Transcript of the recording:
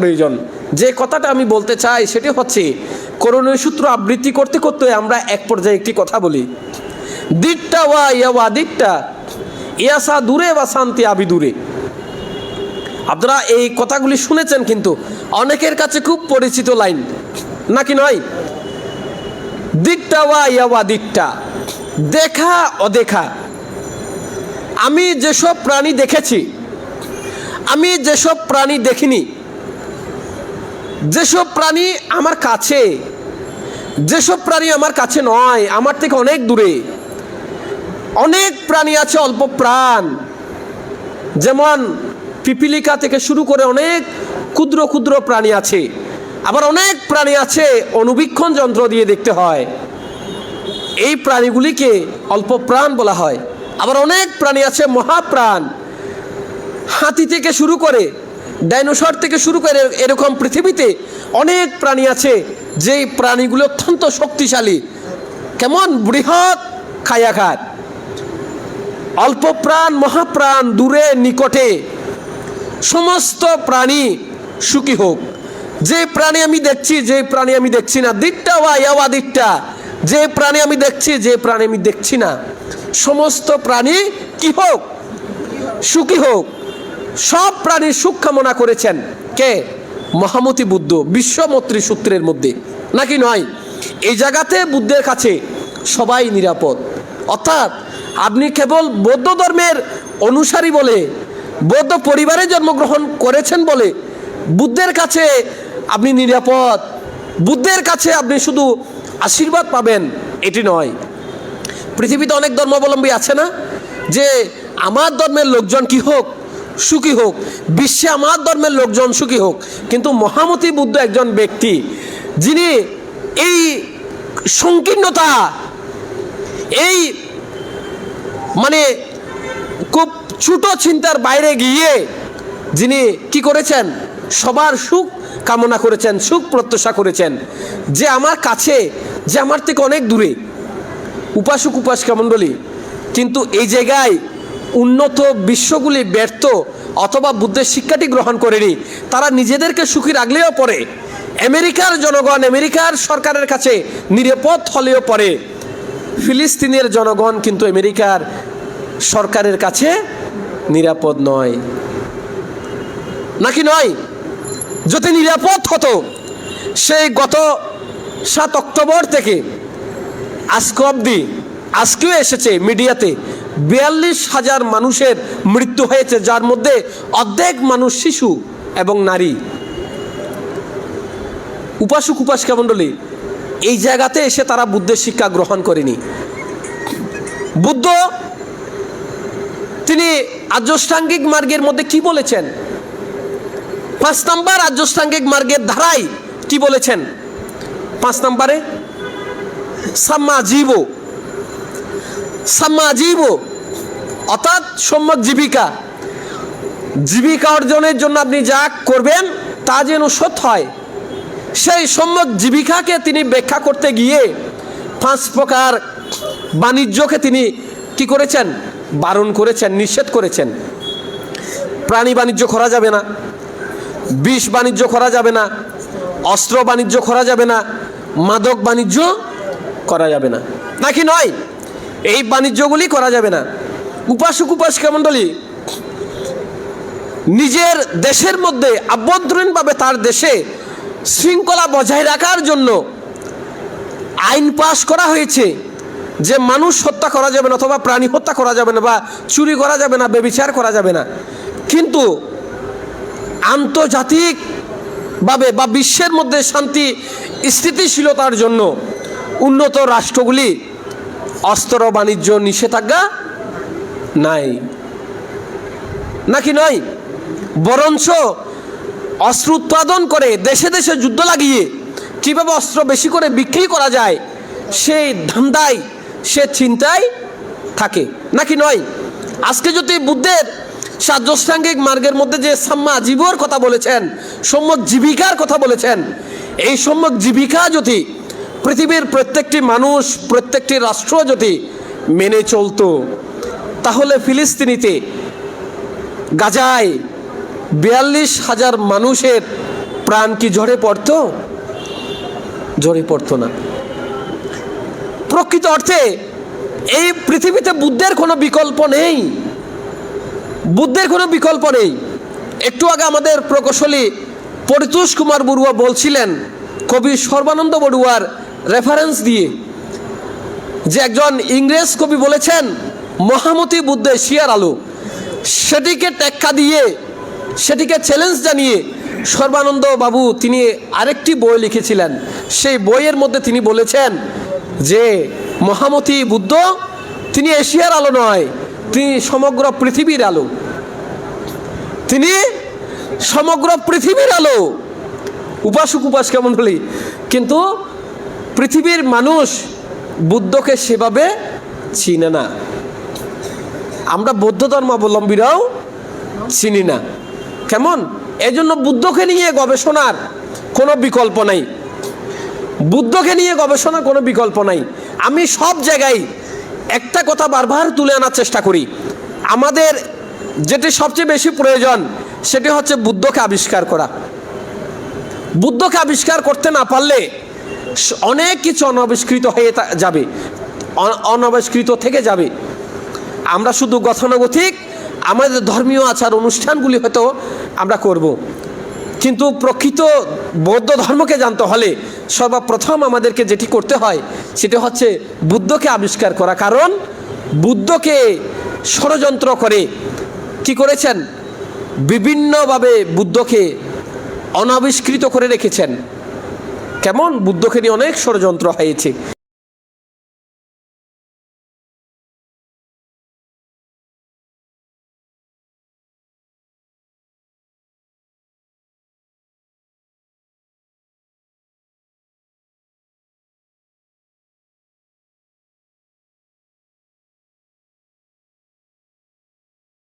প্রয়োজন। যে কথাটা আমি বলতে চাই সেটি হচ্ছে, করণীয় সূত্র আবৃত্তি করতে করতে আমরা এক পর্যায়ে একটি কথা বলি। দিকটা ওয়া ইয়া ওয়া দিকটা ইয়াসা দূরে বা শান্তি আবি দূরে। আপনারা এই কথাগুলি শুনেছেন কিন্তু অনেকের কাছে খুব পরিচিত লাইন, নাকি নয়? দিকটা ওয়া ইয়া ওয়া দিকটা দেখা অদেখা। আমি যেসব প্রাণী দেখেছি, আমি যেসব প্রাণী দেখিনি যেসব প্রাণী আমার কাছে, যেসব প্রাণী আমার কাছে নয়, আমার থেকে অনেক দূরে, অনেক প্রাণী আছে অল্প প্রাণ। যেমন পিপিলিকা থেকে শুরু করে অনেক ক্ষুদ্র ক্ষুদ্র প্রাণী আছে, আবার অনেক প্রাণী আছে অনুবীক্ষণ যন্ত্র দিয়ে দেখতে হয়। এই প্রাণীগুলিকে অল্প প্রাণ বলা হয়। আবার অনেক প্রাণী আছে মহাপ্রাণ। হাতি থেকে শুরু করে ডাইনোসর থেকে শুরু করে এরকম পৃথিবীতে অনেক প্রাণী আছে, যেই প্রাণীগুলো অত্যন্ত শক্তিশালী। কেমন? বৃহৎ খায়াঘাত। অল্প প্রাণ মহাপ্রাণ দূরে, নিকটে। সমস্ত প্রাণী সুখী হোক। যে প্রাণী আমি দেখছি, যে প্রাণী আমি দেখছি না। দিকটা বা ইয়াওয়া দিকটা। যে প্রাণী আমি দেখছি, যে প্রাণী আমি দেখছি না। সমস্ত প্রাণী কি হোক? সুখী হোক। সব প্রাণীর সুখ কামনা করেছেন। কে? মহামতি বুদ্ধ, বিশ্বমৈত্রী সূত্রের মধ্যে। নাকি নয়? এই জায়গাতে বুদ্ধের কাছে সবাই নিরাপদ। অর্থাৎ আপনি কেবল বৌদ্ধ ধর্মের অনুসারী বলে, বৌদ্ধ পরিবারে জন্মগ্রহণ করেছেন বলে বুদ্ধের কাছে আপনি নিরাপদ। বুদ্ধের কাছে আপনি শুধু আশীর্বাদ পাবেন, এটি নয়। পৃথিবীতে অনেক ধর্মাবলম্বী আছে না? যে আমার ধর্মের লোকজন কি হোক সুখী হোক, বিশ্বে আমার ধর্মের লোকজন সুখী হোক, কিন্তু মহামতি বুদ্ধ একজন ব্যক্তি, যিনি এই সংকীর্ণতা, এই মানে খুব ছোট চিন্তার বাইরে গিয়ে যিনি কি করেছেন? সবার সুখ কামনা করেছেন, সুখ প্রত্যাশা করেছেন, যে আমার কাছে, যে আমার থেকে অনেক দূরে। উপাসক উপাসিকা মণ্ডলী কিন্তু এই জায়গায় উন্নত বিশ্বগুলি ব্যর্থ অথবা বুদ্ধের শিক্ষাটি গ্রহণ করেনি, তারা নিজেদেরকে সুখী রাখলেও পরে। আমেরিকার জনগণ আমেরিকার সরকারের কাছে নিরাপদ হলেও পরে। ফিলিস্তিনের জনগণ কিন্তু আমেরিকার সরকারের কাছে নিরাপদ নয়। নাকি নয়? যদি নিরাপদ হতো, সেই গত সাত অক্টোবর থেকে আজকে অবধি, আজকেও এসেছে মিডিয়াতে বিয়াল্লিশ হাজার মানুষের মৃত্যু হয়েছে, যার মধ্যে অর্ধেক মানুষ শিশু এবং নারী। উপাসক উপাসিকা মণ্ডলী এই জায়গাতে এসে তারা বুদ্ধের শিক্ষা গ্রহণ করেনি। বুদ্ধ, তিনি আর্যষ্টাঙ্গিক মার্গের মধ্যে কি বলেছেন? পাঁচ নাম্বার আর্যষ্টাঙ্গিক মার্গের ধারায় কি বলেছেন? পাঁচ নাম্বারে সাম্মা জীব সাম্মা জীব অর্থাৎ সম্যক জীবিকা। জীবিকা অর্জনের জন্য আপনি যা করবেন, তা যেন সৎ হয়। সেই সম্যক জীবিকাকে তিনি ব্যাখ্যা করতে গিয়ে পাঁচ প্রকার বাণিজ্যকে তিনি কি করেছেন? বারণ করেছেন, নিষেধ করেছেন। প্রাণী বাণিজ্য করা যাবে না, বিষ বাণিজ্য করা যাবে না, অস্ত্র বাণিজ্য করা যাবে না, মাদক বাণিজ্য করা যাবে না। নাকি নয়? এই বাণিজ্যগুলি করা যাবে না। উপাসক উপাসিকা মণ্ডলী নিজের দেশের মধ্যে আভ্যন্তরীণভাবে তার দেশে শৃঙ্খলা বজায় রাখার জন্য আইন পাশ করা হয়েছে যে মানুষ হত্যা করা যাবে না অথবা প্রাণী হত্যা করা যাবে না বা চুরি করা যাবে না বেবিচার করা যাবে না। কিন্তু আন্তর্জাতিকভাবে বা বিশ্বের মধ্যে শান্তি, স্থিতিশীলতার জন্য উন্নত রাষ্ট্রগুলি অস্ত্র বাণিজ্য নিষেধাজ্ঞা নাই। নাকি নয় বরঞ্চ অস্ত্র উৎপাদন করে দেশে দেশে যুদ্ধ লাগিয়ে কীভাবে অস্ত্র বেশি করে বিক্রি করা যায় সেই ধান্দায়, সে চিন্তায় থাকে। নাকি নয়? আজকে যদি বুদ্ধের সাজ্যষ্টাঙ্গিক মার্গের মধ্যে যে সাম্মা জীবর কথা বলেছেন, সম্যক জীবিকার কথা বলেছেন, এই সম্যক জীবিকা যদি পৃথিবীর প্রত্যেকটি মানুষ, প্রত্যেকটি রাষ্ট্র যদি মেনে চলতো, তাহলে ফিলিস্তিনিতে, গাজায় বিয়াল্লিশ হাজার মানুষের প্রাণ কি ঝরে পড়তো? ঝরে পড়তো না। প্রকৃত অর্থে এই পৃথিবীতে বুদ্ধের কোনো বিকল্প নেই। বুদ্ধের কোনো বিকল্প নেই। একটু আগে আমাদের প্রকৌশলী পরিতোষ কুমার বড়ুয়া বলছিলেন, কবি সর্বানন্দ বড়ুয়ার রেফারেন্স দিয়ে যে একজন ইংরেজ কবি বলেছেন, মহামতি বুদ্ধ শিয়ার আলো। সেটিকে টেক্কা দিয়ে, সেটিকে চ্যালেঞ্জ জানিয়ে সর্বানন্দ বাবু তিনি আরেকটি বই লিখেছিলেন। সেই বইয়ের মধ্যে তিনি বলেছেন যে, মহামতি বুদ্ধ তিনি এশিয়ার আলো নয়, তিনি সমগ্র পৃথিবীর আলো। তিনি সমগ্র পৃথিবীর আলো। উপাসক উপাস কেমন বলি? কিন্তু পৃথিবীর মানুষ বুদ্ধকে সেভাবে চিনে না। আমরা বৌদ্ধ ধর্মাবলম্বীরাও চিনি না। কেমন? এজন্য বুদ্ধকে নিয়ে গবেষণার কোনো বিকল্প নাই। বুদ্ধকে নিয়ে গবেষণার কোনো বিকল্প নাই। আমি সব জায়গায় একটা কথা বারবার তুলে আনার চেষ্টা করি। আমাদের যেটি সবচেয়ে বেশি প্রয়োজন, সেটি হচ্ছে বুদ্ধকে আবিষ্কার করা। বুদ্ধকে আবিষ্কার করতে না পারলে অনেক কিছু অনাবিষ্কৃত হয়ে যাবে। অনাবিষ্কৃত থেকে যাবে। আমরা শুধু গতানুগতিক, আমাদের ধর্মীয় আচার অনুষ্ঠানগুলি হয়তো আমরা করব। কিন্তু প্রকৃত বৌদ্ধ ধর্মকে জানতে হলে সর্বপ্রথম আমাদেরকে যেটি করতে হয়, সেটি হচ্ছে বুদ্ধকে আবিষ্কার করা। কারণ বুদ্ধকে ষড়যন্ত্র করে কি করেছেন? বিভিন্নভাবে বুদ্ধকে অনাবিষ্কৃত করে রেখেছেন। কেমন? বুদ্ধকে নিয়ে অনেক ষড়যন্ত্র হয়েছে।